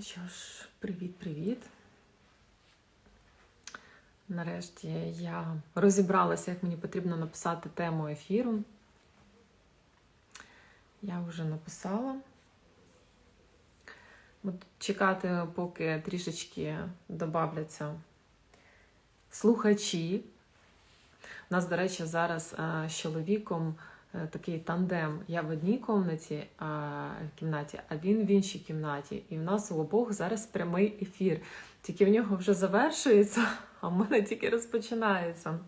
Що ж, привіт-привіт. Нарешті я розібралася, як мені потрібно написати тему ефіру. Я вже написала. Буду чекати, поки трішечки додавляться слухачі. У нас, до речі, зараз е, з чоловіком такий тандем. Я в одній кімнаті, а, кімнаті, а він в іншій кімнаті. І в нас у обох зараз прямий ефір. Тільки в нього вже завершується, а в мене тільки розпочинається.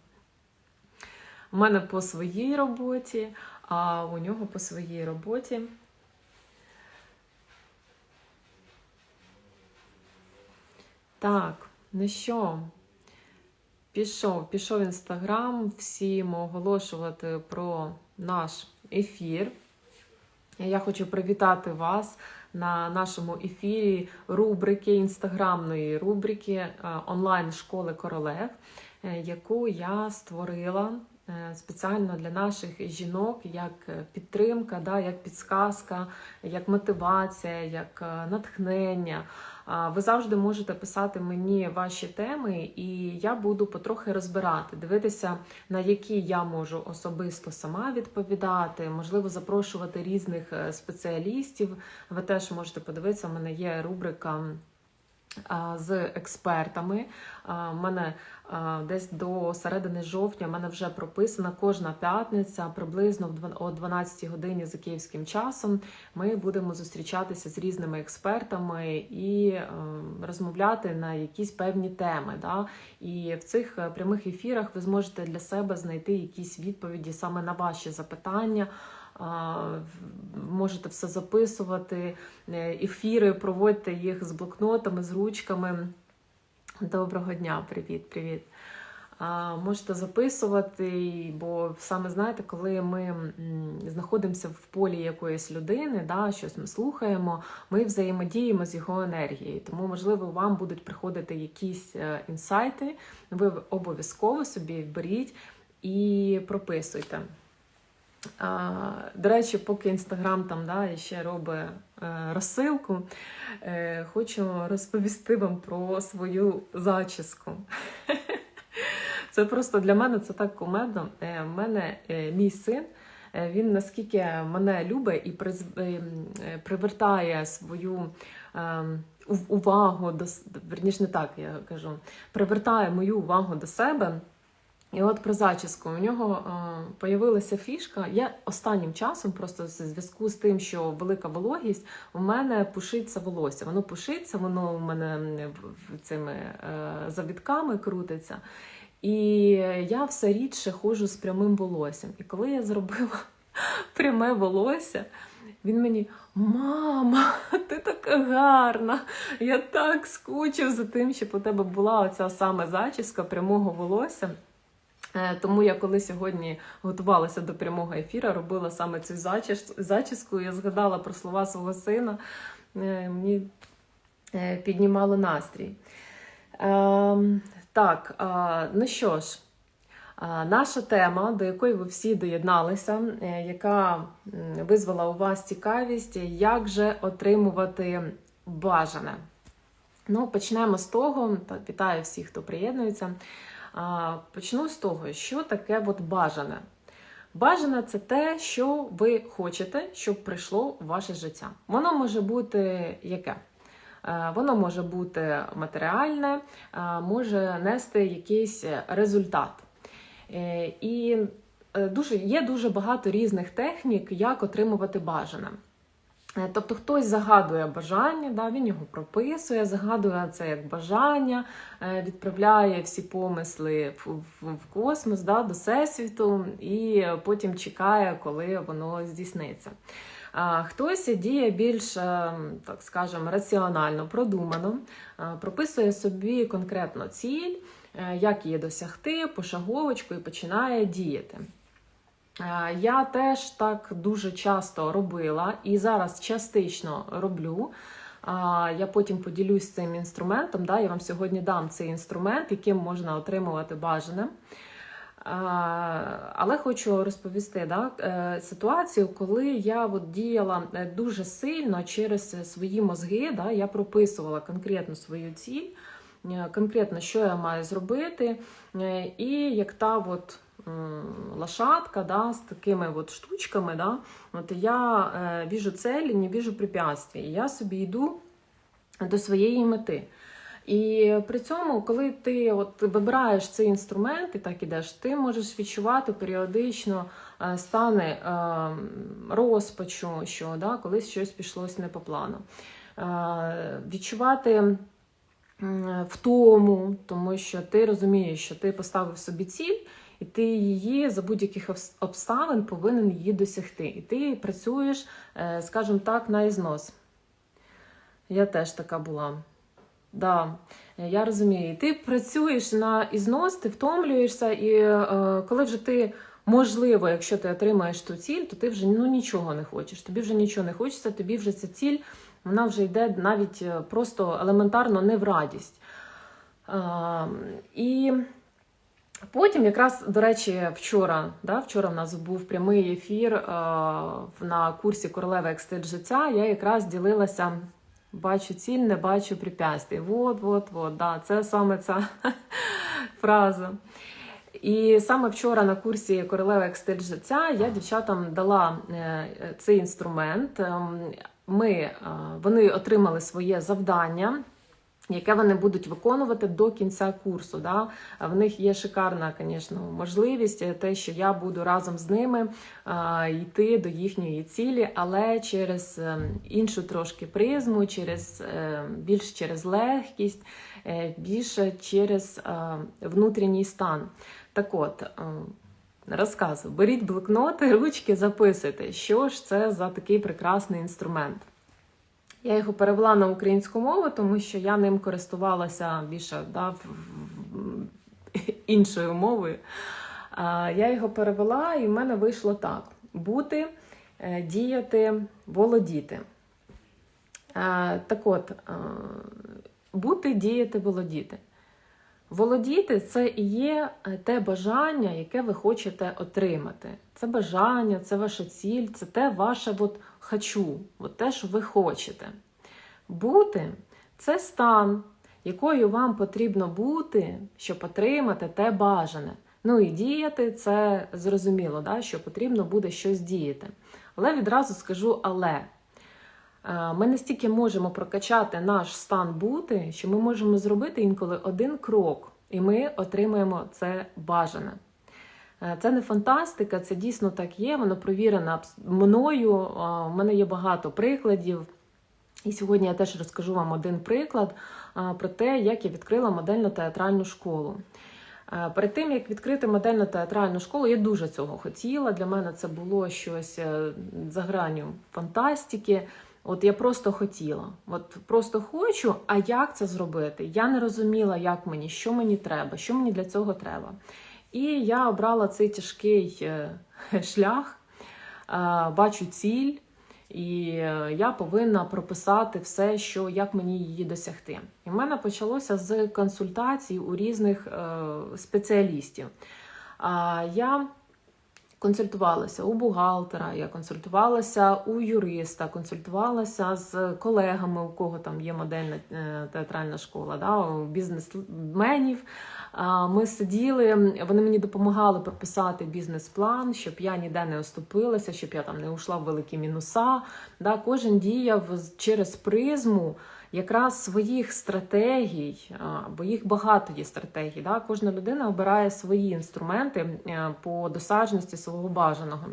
У мене по своїй роботі, а у нього по своїй роботі. Так, ну що? Пішов, пішов інстаграм, всім оголошувати про наш ефір. Я хочу привітати вас на нашому ефірі рубрики інстаграмної рубрики е, онлайн-школи королев, е, яку я створила е, спеціально для наших жінок як підтримка, як підсказка, як мотивація, як натхнення. Ви завжди можете писати мені ваші теми, і я буду потрохи розбирати, дивитися, на які я можу особисто сама відповідати, можливо, запрошувати різних спеціалістів. Ви теж можете подивитися, у мене є рубрика. З експертами. У мене десь до середини жовтня мене вже прописана кожна п'ятниця, приблизно о 12 годині за київським часом. Ми будемо зустрічатися з різними експертами і розмовляти на якісь певні теми. Да? І в цих е, прямих ефірах ви зможете для себе знайти якісь відповіді саме на ваші запитання можете все записувати, е, ефіри, проводьте їх з блокнотами, з ручками. Доброго дня, привіт-привіт. Можете записувати, бо саме знаєте, коли ми знаходимося в полі якоїсь людини, да, щось ми слухаємо, ми взаємодіємо з його енергією. Тому, можливо, вам будуть приходити якісь е, інсайти, ви обов'язково собі беріть і прописуйте. До речі, поки Інстаграм там да, ще робить е, розсилку, е, хочу розповісти вам про свою зачіску. Це просто для мене це так кумедно. У е, мене мій син, він наскільки мене любить і привертає свою увагу до верніше не так я кажу, привертає мою увагу до себе. І от про зачіску у нього е, появилася фішка. Я останнім часом, просто в зв'язку з тим, що велика вологість, у мене пушиться волосся. Воно пушиться, воно у мене цими е, завітками крутиться. І я все рідше ходжу з прямим волоссям. І коли я зробила пряме волосся, він мені, мама, ти така гарна! Я так скучив за тим, щоб у тебе була оця саме зачіска прямого волосся. Е, тому я коли сьогодні готувалася до прямого ефіру, робила саме цю зачіску, я згадала про слова свого сина, е, мені е, піднімало настрій. Ем, так, ну що ж, наша тема, до якої ви всі доєдналися, яка визвала у вас цікавість, як же отримувати бажане. Ну, Почнемо з того, вітаю всіх, хто приєднується. Почну з того, що таке от бажане. Бажане це те, що ви хочете, щоб прийшло в ваше життя. Воно може бути яке? Е, воно може бути матеріальне, е, може нести якийсь результат. Е, і дуже, є дуже багато різних технік, як отримувати бажане. Е, тобто хтось загадує бажання, да, він його прописує, загадує це як бажання, е, відправляє всі помисли в, в, в космос да, до всесвіту і потім чекає, коли воно здійсниться. Хтось діє більш, е, так скажемо, раціонально, продумано, прописує собі конкретно ціль, як її досягти, пошаговочку і починає діяти. Е, я теж так дуже часто робила і зараз частично роблю. Е, я потім поділюсь цим інструментом. Да, Я вам сьогодні дам цей інструмент, яким можна отримувати бажане. Але хочу розповісти да, е, ситуацію, коли я от діяла е, дуже сильно через свої мозги, да, я прописувала конкретно свою ціль, е, конкретно, що я маю зробити, е, і як та от лошадка да, з такими от штучками, да, от я е, віжу целі, не віжу препятствий. І я собі йду до своєї мети. І при цьому, коли ти от вибираєш цей інструмент і так ідеш, ти можеш відчувати періодично е, стани е, розпачу, що да, колись щось пішлось не по плану. Е, Відчувати втому, тому що ти розумієш, що ти поставив собі ціль, і ти її за будь-яких обставин повинен її досягти. І ти працюєш, е, скажімо так, на ізнос. Я теж така була. Да, я розумію. І ти працюєш на ізнос, ти втомлюєшся, і е, коли вже ти, можливо, якщо ти отримаєш ту ціль, то ти вже ну, нічого не хочеш. Тобі вже нічого не хочеться, тобі вже ця ціль, вона вже йде навіть е, просто елементарно не в радість. Е, і потім, якраз, до речі, вчора, да, вчора в нас був прямий ефір е, на курсі Королева як стиль життя. Я якраз ділилася. Бачу ціль, не бачу препятствий. Вот, вот, вот, да, це саме ця фраза. І саме вчора на курсі Королева як стиль життя я дівчатам дала е, цей інструмент. Ем, Ми, е, вони отримали своє завдання. Яке вони будуть виконувати до кінця курсу. Да? В них є шикарна, звісно, можливість, те, що я буду разом з ними йти до їхньої цілі, але через е, іншу трошки призму, через е, більш через легкість, е, більше через е, внутрішній стан. Так от. е, Розказую, беріть блокноти, ручки, записуйте, що ж це за такий прекрасний інструмент. Я його перевела на українську мову, тому що я ним користувалася більше да, іншою мовою. Я його перевела, і в мене вийшло так: бути, е, діяти, володіти. Е, Так от, е, бути, діяти, володіти. Володіти це і є е, те бажання, яке ви хочете отримати. Це бажання, це ваша ціль, це те ваше от хочу, от те, що ви хочете. Бути це стан, якою вам потрібно бути, щоб отримати те бажане. Ну і діяти це зрозуміло, да, що потрібно буде щось діяти. Але відразу скажу але. Е, Ми настільки можемо прокачати наш стан бути, що ми можемо зробити інколи один крок, і ми отримаємо це бажане. Е, Це не фантастика, це дійсно так є. Воно провірено мною. Е, У мене є багато прикладів. І сьогодні я теж розкажу вам один приклад е, про те, як я відкрила модельну театральну школу. Е, Перед тим як відкрити модельну театральну школу, я дуже цього хотіла. Для мене це було щось е, за гранню фантастики. От я просто хотіла, от просто хочу. А як це зробити? Я не розуміла, як мені, що мені треба, що мені для цього треба. І я обрала цей тяжкий е, шлях, е, бачу ціль, і е, я повинна прописати все, що як мені її досягти. І в мене почалося з консультацій у різних спеціалістів. Я консультувалася у бухгалтера, я консультувалася у юриста, консультувалася з колегами, у кого там є модельна е, театральна школа, да, бізнесменів. Ми сиділи, вони мені допомагали прописати бізнес-план, щоб я ніде не оступилася, щоб я там не ушла в великі мінуса. Да, Кожен діяв через призму якраз своїх стратегій, бо їх багато є стратегій. Да? Кожна людина обирає свої інструменти е, по досяжності свого бажаного.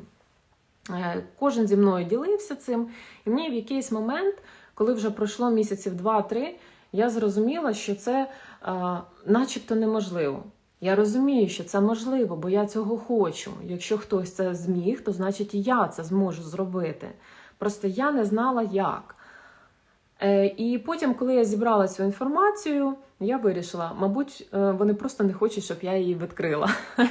Е, Кожен зі мною ділився цим, і мені в якийсь момент, коли вже пройшло місяців два-три, я зрозуміла, що це е, начебто неможливо. Я розумію, що це можливо, бо я цього хочу. Якщо хтось це зміг, то значить і я це зможу зробити. Просто я не знала як. Е, І потім, коли я зібрала цю інформацію, я вирішила, мабуть, е, вони просто не хочуть, щоб я її відкрила.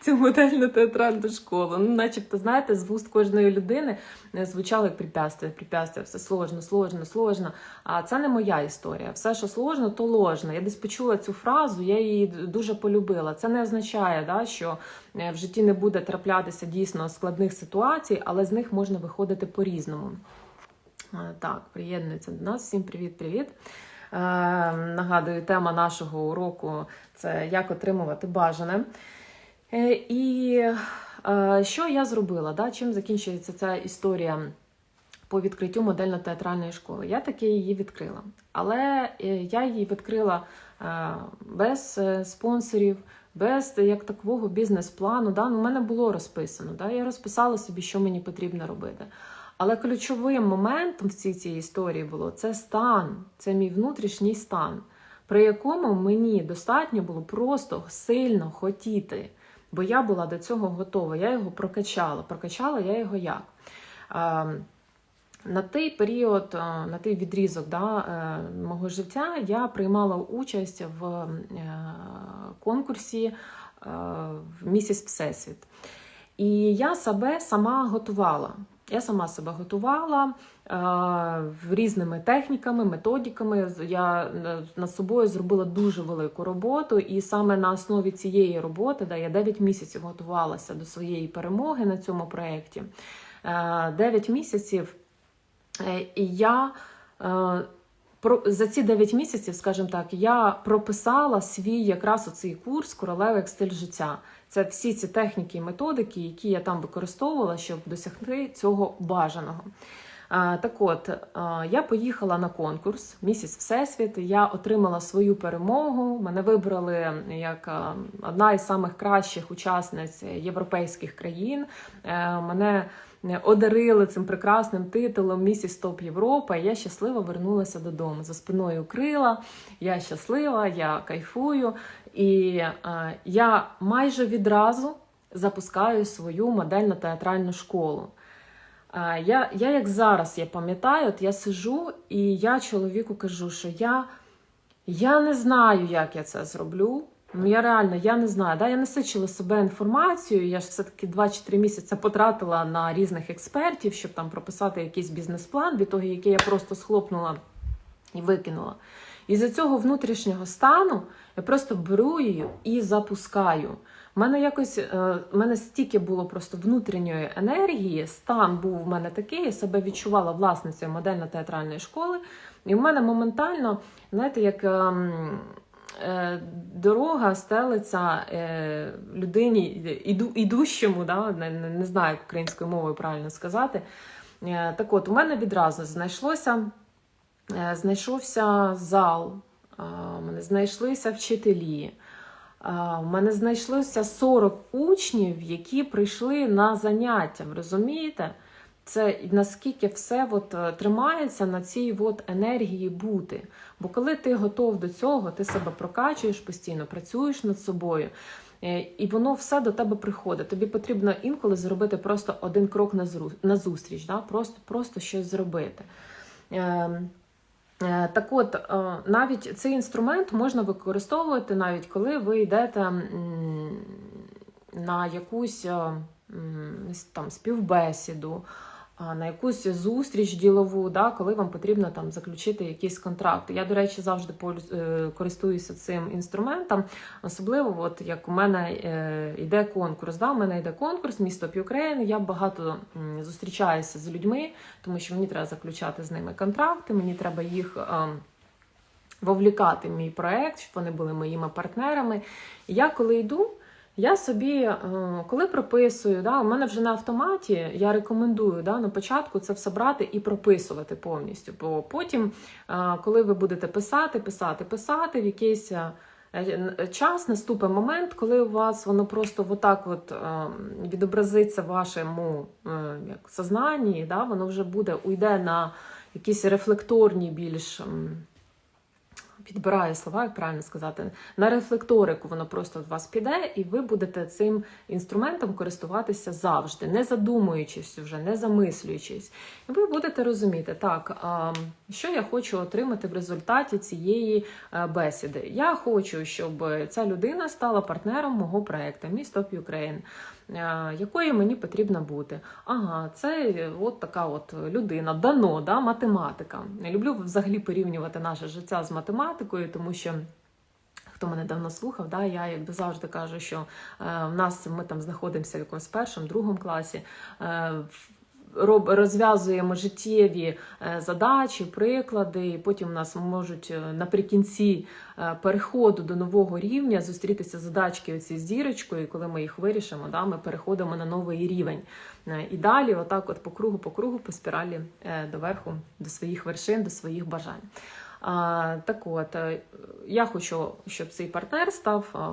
Цю модельну театральну школу. Ну, начебто, знаєте, з вуст кожної людини е, звучало як препятствие, препятствие, все сложно, сложно, сложно. А це не моя історія. Все, що сложно, то ложно. Я десь почула цю фразу, я її дуже полюбила. Це не означає, да, що в житті не буде траплятися дійсно складних ситуацій, але з них можна виходити по-різному. Е, Так, приєднується до нас. Всім привіт-привіт. Е, нагадую, тема нашого уроку це як отримувати бажане. Е, і що я зробила? Да? Чим закінчується ця історія по відкриттю модельно-театральної школи? Я таки її відкрила. Але я її відкрила без спонсорів, без як такого бізнес-плану. Да? Ну, у мене було розписано. Да? Я розписала собі, що мені потрібно робити. Але ключовим моментом в цій цій історії було це стан, це мій внутрішній стан, при якому мені достатньо було просто сильно хотіти, бо я була до цього готова. Я його прокачала. Прокачала я його як? На той період, на той відрізок да, е, мого життя я приймала участь в е, конкурсі е, в місіс Всесвіт. І я себе сама готувала. Я сама себе готувала е, різними техніками, методиками. Я е, над собою зробила дуже велику роботу, і саме на основі цієї роботи, да, я 9 місяців готувалася до своєї перемоги на цьому проєкті. Е, 9 місяців е, і я. За ці 9 місяців, скажімо так, я прописала свій якраз оцей курс королеви як стиль життя. Це всі ці техніки і методики, які я там використовувала, щоб досягти цього бажаного. Так от, я поїхала на конкурс Місіс Всесвіт. Я отримала свою перемогу. Мене вибрали як одна із самих кращих учасниць європейських країн. Е, Мене одарили цим прекрасним титулом Місіс Топ Європа. Я щасливо вернулася додому. За спиною крила. Я щаслива, я кайфую. І е, я майже відразу запускаю свою модельно-театральну школу. Е, я, я як зараз я пам'ятаю, от я сижу і я чоловіку кажу, що я, я не знаю, як я це зроблю. Ну, я реально я не знаю. Да? Я насичила себе інформацією. Я ж все-таки 2-3 місяці потратила на різних експертів, щоб там прописати якийсь бізнес-план, від того, який я просто схлопнула і викинула. І за цього внутрішнього стану я просто беру її і запускаю. У мене якось е, в мене стільки було просто внутрішньої енергії, стан був в мене такий, я себе відчувала власницею модельно-театральної школи. І в мене моментально, знаєте, як. ем, е, Дорога стелиться е, людині іду, ідущому, да? не, не, знаю, як українською мовою правильно сказати. Е, Так от, у мене відразу знайшлося, знайшовся зал, е, у мене знайшлися вчителі. У мене знайшлося 40 учнів, які прийшли на заняття. Розумієте? Це наскільки все от е, тримається на цій от енергії бути. Бо коли ти готов до цього, ти себе прокачуєш постійно, працюєш над собою, е, і воно все до тебе приходить. Тобі потрібно інколи зробити просто один крок на зустріч, да? просто, просто щось зробити. Е, Так от, е, навіть цей інструмент можна використовувати, навіть коли ви йдете на якусь е, там співбесіду, на якусь зустріч ділову, да, коли вам потрібно там заключити якийсь контракт. Я, до речі, завжди користуюся цим інструментом. Особливо, от як у мене йде конкурс. Да, У мене йде конкурс, місто П'юкрейн. Я багато зустрічаюся з людьми, тому що мені треба заключати з ними контракти, мені треба їх. Вовлікати мій проект, щоб вони були моїми партнерами. Я коли йду, я собі, е, коли прописую, да, у мене вже на автоматі, я рекомендую да, на початку це все брати і прописувати повністю. Бо потім, е, коли ви будете писати, писати, писати, в якийсь е, час наступить момент, коли у вас воно просто отак от відобразиться в вашому як, сознанні, да, воно вже буде уйде на якісь рефлекторні більш підбирає слова, як правильно сказати, на рефлекторику воно просто від вас піде, і ви будете цим інструментом користуватися завжди, не задумуючись вже, не замислюючись. І ви будете розуміти, так, що я хочу отримати в результаті цієї е, бесіди. Я хочу, щоб ця людина стала партнером мого проекту Міст Top Ukraine. Е, Якою мені потрібно бути? Ага, це е, от така от людина, дано, да, математика. Я люблю взагалі порівнювати наше життя з математикою, тому що. Хто мене давно слухав, да, я якби завжди кажу, що е, в нас ми там знаходимося в якомусь першому, другому класі, е, розв'язуємо життєві е, задачі, приклади, і потім нас можуть е, наприкінці е, переходу до нового рівня зустрітися задачки оці з дірочкою, і коли ми їх вирішимо, да, ми переходимо на новий рівень. І далі, отак, от по кругу, по кругу, по спіралі доверху, до своїх вершин, до своїх бажань. Так от, я хочу, щоб цей партнер став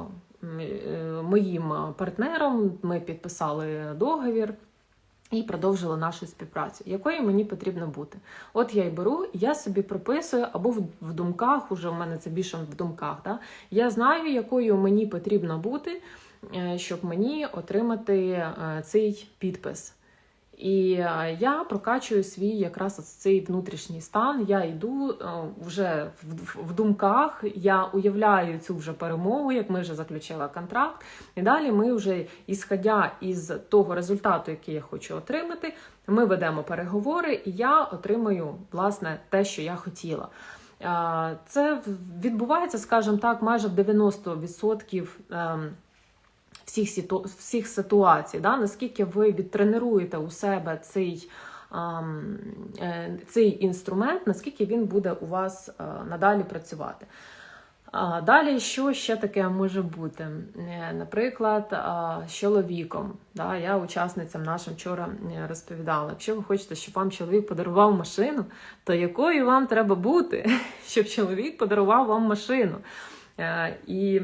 моїм партнером. Ми підписали договір. І продовжила нашу співпрацю, якою мені потрібно бути. От я й беру, я собі прописую, або в, думках, уже в мене це більше в думках. Да? Я знаю, якою мені потрібно бути, е, щоб мені отримати е, цей підпис. І е, я прокачую свій якраз цей внутрішній стан. Я йду е, вже в, думках, я уявляю цю вже перемогу, як ми вже заключили контракт. І далі ми вже, ісходя із того результату, який я хочу отримати, ми ведемо переговори, і я отримую власне те, що я хотіла. Е, Це відбувається, скажімо так, майже в 90% ем, всіх, всіх ситуацій, да? наскільки ви відтренуєте у себе цей, е, цей інструмент, наскільки він буде у вас е, надалі працювати. Далі, що ще таке може бути? Е, Наприклад, з чоловіком. Да, я учасницям нашим вчора розповідала: якщо ви хочете, щоб вам чоловік подарував машину, то якою вам треба бути, щоб чоловік подарував вам машину? І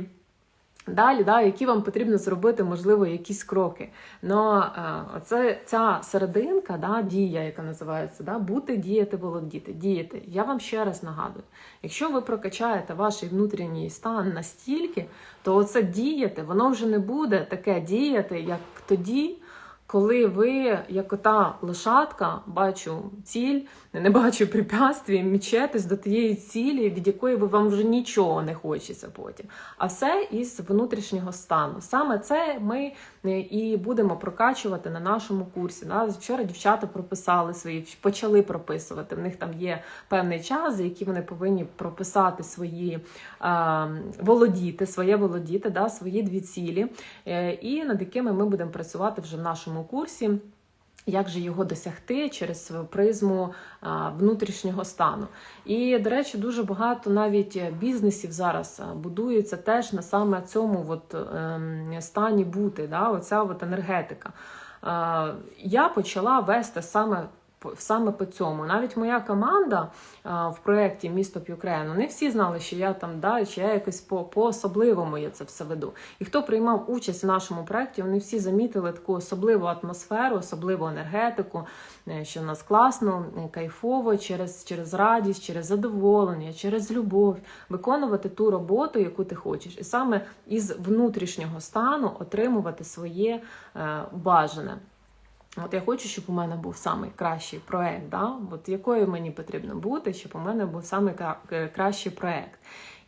Далі, да, які вам потрібно зробити, можливо, якісь кроки. Но е, оце ця серединка, да, дія, яка називається, да, бути, діяти, володіти, діяти. Я вам ще раз нагадую: якщо ви прокачаєте ваш внутрішній стан настільки, то оце діяти, воно вже не буде таке діяти, як тоді. Коли ви, як ота лошадка, бачу ціль, не бачу препятствий, мічетесь до тієї цілі, від якої ви вам вже нічого не хочеться потім. А все із внутрішнього стану. Саме це ми е, і будемо прокачувати на нашому курсі. Да? Вчора дівчата прописали свої, почали прописувати. В них там є певний час, за який вони повинні прописати свої а, володіти, своє володіти, да? свої дві цілі, е, і над якими ми будемо працювати вже в нашому курсі. Як же його досягти через призму внутрішнього стану? І, до речі, дуже багато навіть бізнесів зараз будується теж на саме цьому от, ем, стані бути, да? оця от енергетика. Я почала вести саме саме по цьому. Навіть моя команда а, в проєкті Місто П'юкрен, вони всі знали, що я там да, що я якось по, по-особливому я це все веду. І хто приймав участь в нашому проєкті, вони всі замітили таку особливу атмосферу, особливу енергетику, е, що в нас класно, е, кайфово, через, через радість, через задоволення, через любов, виконувати ту роботу, яку ти хочеш. І саме із внутрішнього стану отримувати своє е, бажане. От я хочу, щоб у мене був самий кращий проект. Да? От якою мені потрібно бути, щоб у мене був самий е, кращий проект.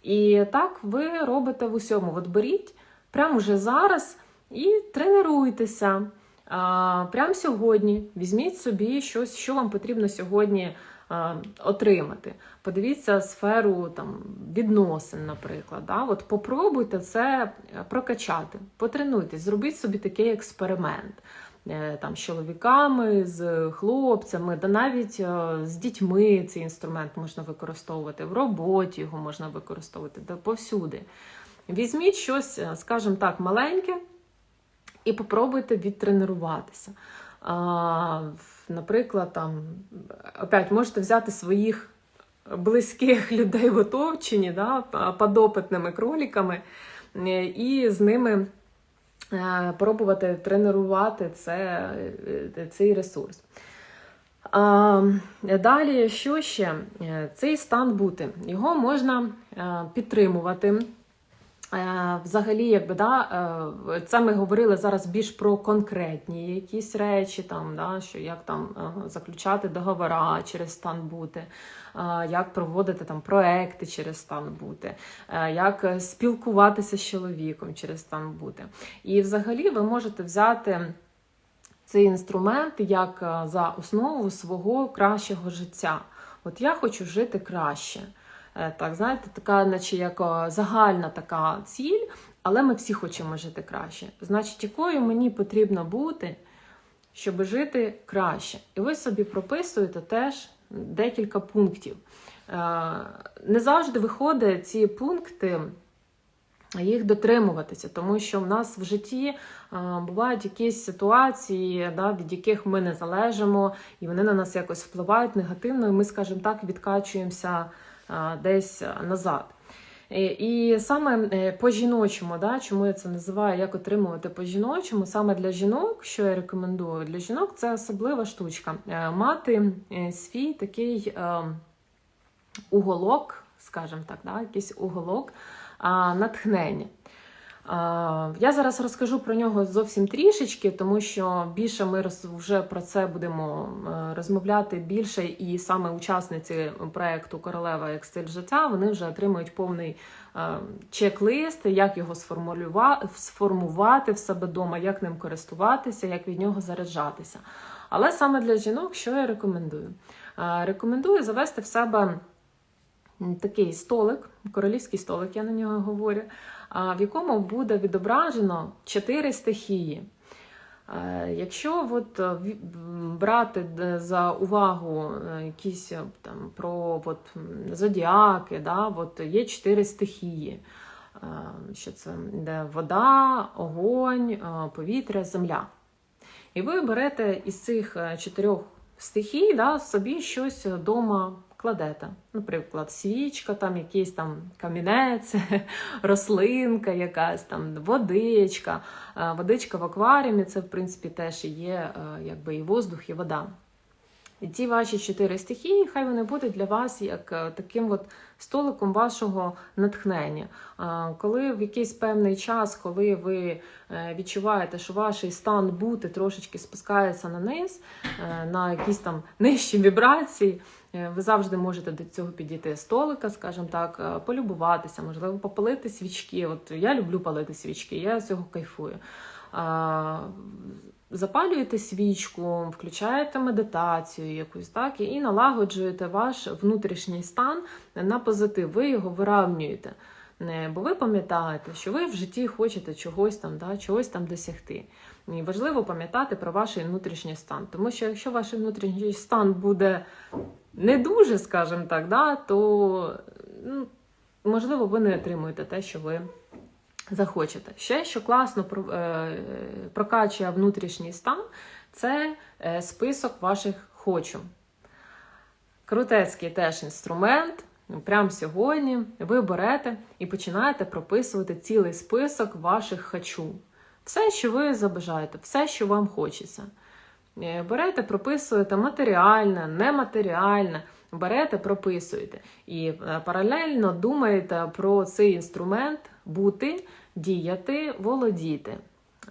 І так ви робите в усьому. От беріть прямо вже зараз і тренуйтеся. Прямо сьогодні візьміть собі щось, що вам потрібно сьогодні отримати. Подивіться сферу там, відносин, наприклад. Да? От попробуйте це прокачати, потренуйтесь, зробіть собі такий експеримент там, з чоловіками, з хлопцями, да навіть е, з дітьми цей інструмент можна використовувати, в роботі його можна використовувати, да, повсюди. Візьміть щось, е, скажімо так, маленьке і попробуйте відтренуватися. Наприклад, там, опять можете взяти своїх близьких людей в оточенні, да, подопитними кроліками, е, і з ними е, пробувати тренувати це, е, цей ресурс. А, далі, що ще? Е, Цей стан бути. Його можна е, підтримувати. Е, Взагалі, якби да, е, це ми говорили зараз більш про конкретні якісь речі, там, да, що як там е, заключати договора через стан бути, як проводити там проекти через стан бути, як спілкуватися з чоловіком через стан бути. І взагалі ви можете взяти цей інструмент як за основу свого кращого життя. От я хочу жити краще. Е, Так, знаєте, така, наче як загальна така ціль, але ми всі хочемо жити краще. Значить, якою мені потрібно бути, щоб жити краще? І ви собі прописуєте теж декілька пунктів. Е, Не завжди виходить ці пункти їх дотримуватися, тому що в нас в житті е, бувають якісь ситуації, да, від яких ми не залежимо, і вони на нас якось впливають негативно, і ми, скажімо так, відкачуємося десь назад. І, саме е, по жіночому, да, чому я це називаю, як отримувати по жіночому, саме для жінок, що я рекомендую, для жінок це особлива штучка. Е, Мати е, свій такий уголок, скажімо так, да, якийсь уголок натхнення. Я зараз розкажу про нього зовсім трішечки, тому що більше ми вже про це будемо е, розмовляти більше, і саме учасниці проекту Королева як стиль життя вони вже отримують повний е, чек-лист, як його сформувати в себе вдома, як ним користуватися, як від нього заряджатися. Але саме для жінок, що я рекомендую? Е, Рекомендую завести в себе такий столик, королівський столик, я на нього говорю, в якому буде відображено чотири стихії. Е, Якщо от, е, брати за увагу е, якісь е, там про от, зодіаки, да, от, є чотири стихії. Е, Що це де вода, огонь, е, повітря, земля. І ви берете із цих е, чотирьох стихій, да, собі щось вдома кладете. Наприклад, свічка, там якийсь там камінець, рослинка якась там, водичка. Е, Водичка в акваріумі це, в принципі, теж є е, якби і воздух, і вода. І ці ваші чотири стихії, хай вони будуть для вас як е, таким от столиком вашого натхнення. Коли в якийсь певний час, коли ви е, відчуваєте, що ваш стан бути трошечки спускається на низ, е, на якісь там нижчі вібрації, е, ви завжди можете до цього підійти столика, скажімо так, е, полюбуватися, можливо, попалити свічки. От я люблю палити свічки, я з цього кайфую. Запалюєте свічку, включаєте медитацію якусь, так, і налагоджуєте ваш внутрішній стан на позитив. Ви його виравнюєте. Бо ви пам'ятаєте, що ви в житті хочете чогось там, да, чогось там досягти. І важливо пам'ятати про ваш внутрішній стан. Тому що якщо ваш внутрішній стан буде не дуже, скажімо так, да, то ну, можливо ви не отримуєте те, що ви захочете. Ще що класно е, прокачує внутрішній стан, це е, список ваших хочу. Крутецький теж інструмент. Прямо сьогодні ви берете і починаєте прописувати цілий список ваших хочу. Все, що ви забажаєте, все, що вам хочеться. Е, Берете, прописуєте матеріальне, нематеріальне, берете, прописуєте. І е, паралельно думаєте про цей інструмент бути, діяти, володіти.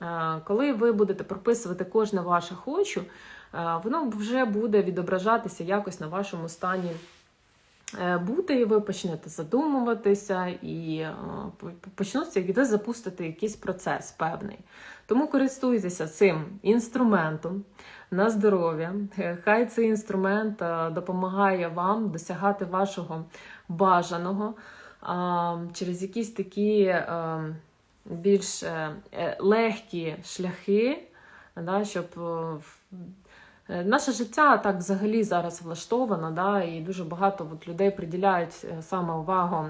Е, Коли ви будете прописувати кожне ваше хочу, воно вже буде відображатися якось на вашому стані бути, і ви почнете задумуватися, і е, почнуться, і ви запустите якийсь процес певний. Тому користуйтеся цим інструментом на здоров'я. Е, Хай цей інструмент е, допомагає вам досягати вашого бажаного через якісь такі е, більш е, е, легкі шляхи, щоб е, Е, Наше життя так взагалі зараз влаштовано, да, і дуже багато от, людей приділяють е, саме увагу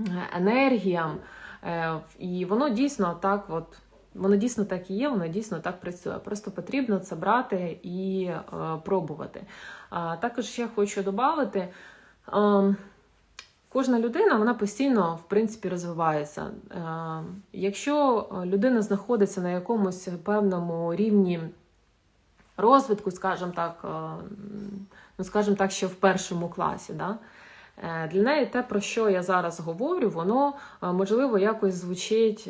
е, енергіям, е, і воно дійсно так, от, воно дійсно так і є, воно дійсно так працює. Просто потрібно це брати і е, пробувати. Також я хочу додати. Е, Кожна людина вона постійно в принципі розвивається. Е, Якщо людина знаходиться на якомусь певному рівні розвитку, скажімо так, е, ну скажімо так, ще в першому класі. Да? Е, Для неї те, про що я зараз говорю, воно е, можливо якось звучить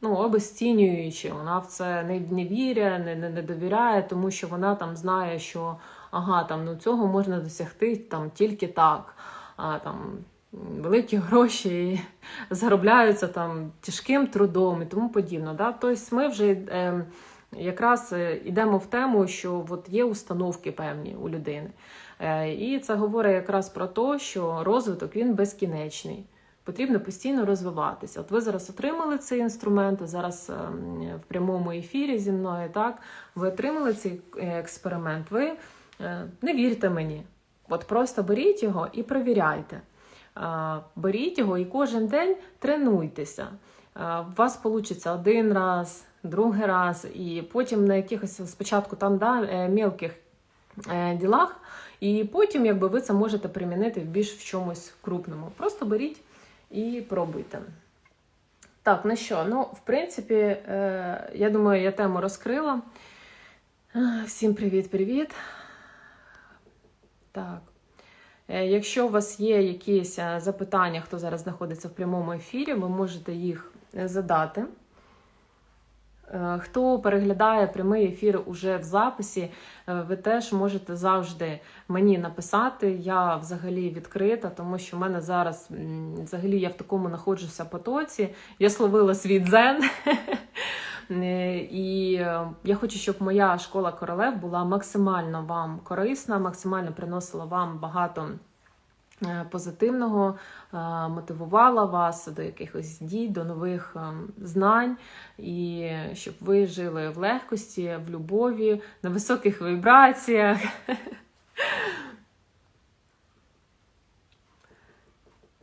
ну, обесцінюючи. Вона в це не, не вірить, не, не, не довіряє, тому що вона там знає, що ага, там ну цього можна досягти там тільки так. А, там великі гроші заробляються там тяжким трудом і тому подібне. Да? Тобто ми вже е, якраз е, йдемо в тему, що от є установки певні у людини. Е, і це говорить якраз про те, що розвиток він безкінечний. Потрібно постійно розвиватися. От ви зараз отримали цей інструмент, зараз ем, в прямому ефірі зі мною, так? Ви отримали цей е, експеримент, ви е, не вірте мені. От просто беріть його і перевіряйте. Е, Беріть його і кожен день тренуйтеся. У вас вийде один раз, другий раз, і потім на якихось спочатку там да, е, мілких е, ділах, і потім якби ви це можете примінити в більш в чомусь крупному. Просто беріть і пробуйте. Так, ну що, ну, в принципі, е, я думаю, я тему розкрила. Всім привіт-привіт. Так. Якщо у вас є якісь запитання, хто зараз знаходиться в прямому ефірі, ви можете їх задати. Е, Хто переглядає прямий ефір уже в записі, е, ви теж можете завжди мені написати. Я взагалі відкрита, тому що в мене зараз взагалі я в такому знаходжуся потоці. Я словила свій дзен. Е, І я хочу, щоб моя школа королев була максимально вам корисна, максимально приносила вам багато позитивного, е, мотивувала вас до якихось дій, до нових е, знань, і щоб ви жили в легкості, в любові, на високих вібраціях.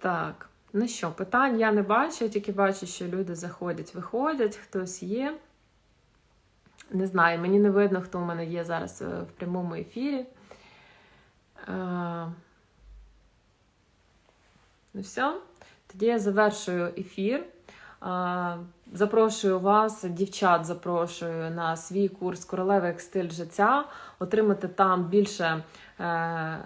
Так, ну що, питань я не бачу, я тільки бачу, що люди заходять, виходять, хтось є. Не знаю, мені не видно, хто у мене є зараз е, в прямому ефірі. Ну все, тоді я завершую ефір. Запрошую вас, дівчат, запрошую на свій курс Королева як стиль життя, отримати там більше е,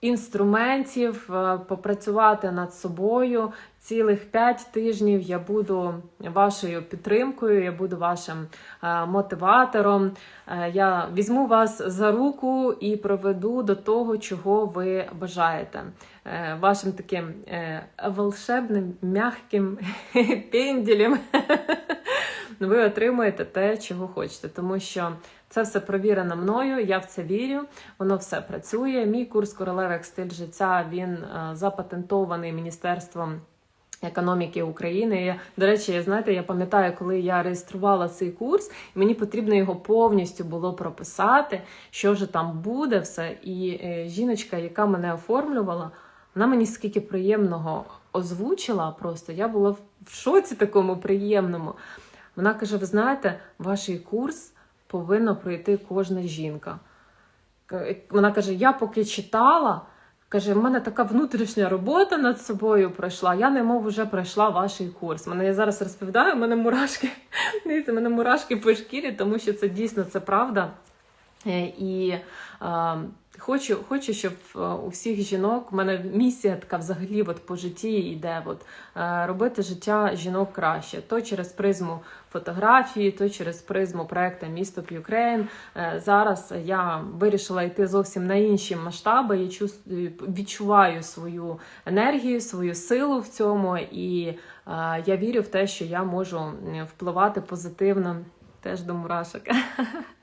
інструментів, е, попрацювати над собою. Цілих 5 тижнів я буду вашою підтримкою, я буду вашим е, мотиватором. Е, Я візьму вас за руку і проведу до того, чого ви бажаєте. Е, Вашим таким волшебним, м'яким пенділем ви отримуєте те, чого хочете, тому що це все провірено мною, я в це вірю, воно все працює. Мій курс королева як стиль життя він запатентований міністерством. Економіки України. Я, до речі, знаєте, я пам'ятаю, коли я реєструвала цей курс, мені потрібно його повністю було прописати, що ж там буде все. І е, жіночка, яка мене оформлювала, вона мені скільки приємного озвучила. Просто я була в- шоці такому приємному. Вона каже: Ви знаєте, ваш курс повинна пройти кожна жінка. Вона каже: Я поки читала. Каже, в мене така внутрішня робота над собою пройшла. Я немов вже пройшла ваш курс. Мене я зараз розповідаю, в мене мурашки. Дивіться, мене мурашки по шкірі, тому що це дійсно це правда. Е, І хочу, хочу, щоб е, у всіх жінок, у мене місія така взагалі от по житті йде, от, е, робити життя жінок краще. То через призму фотографії, то через призму проекту Місто Ukraine. Е, Зараз я вирішила йти зовсім на інші масштаби. Я відчуваю свою енергію, свою силу в цьому, і я вірю в те, що я можу впливати позитивно теж до мурашок.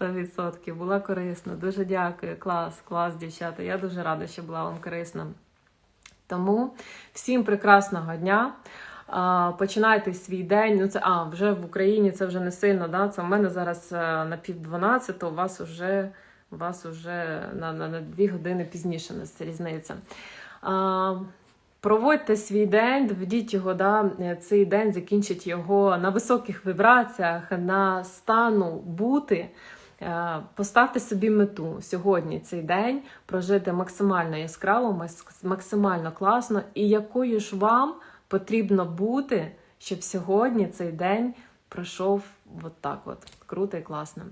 100% була корисна. Дуже дякую. Клас, клас, дівчата. Я дуже рада, що була вам корисна. Тому всім прекрасного дня. Починайте свій день. Ну це а вже в Україні це вже не сильно. Да? Це в мене зараз е, на пів 12, у вас уже у вас уже на, на, на 2 години пізніше нас різниця. А, Проводьте свій день, доведіть його, да, цей день, закінчіть його на високих вібраціях, на стану бути. Е, Поставте собі мету сьогодні цей день прожити максимально яскраво, максимально класно, і якою ж вам потрібно бути, щоб сьогодні цей день пройшов от так от круто і класно.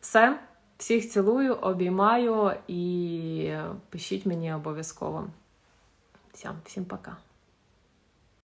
Все, всіх цілую, обіймаю і пишіть мені обов'язково. Всім, всім пока.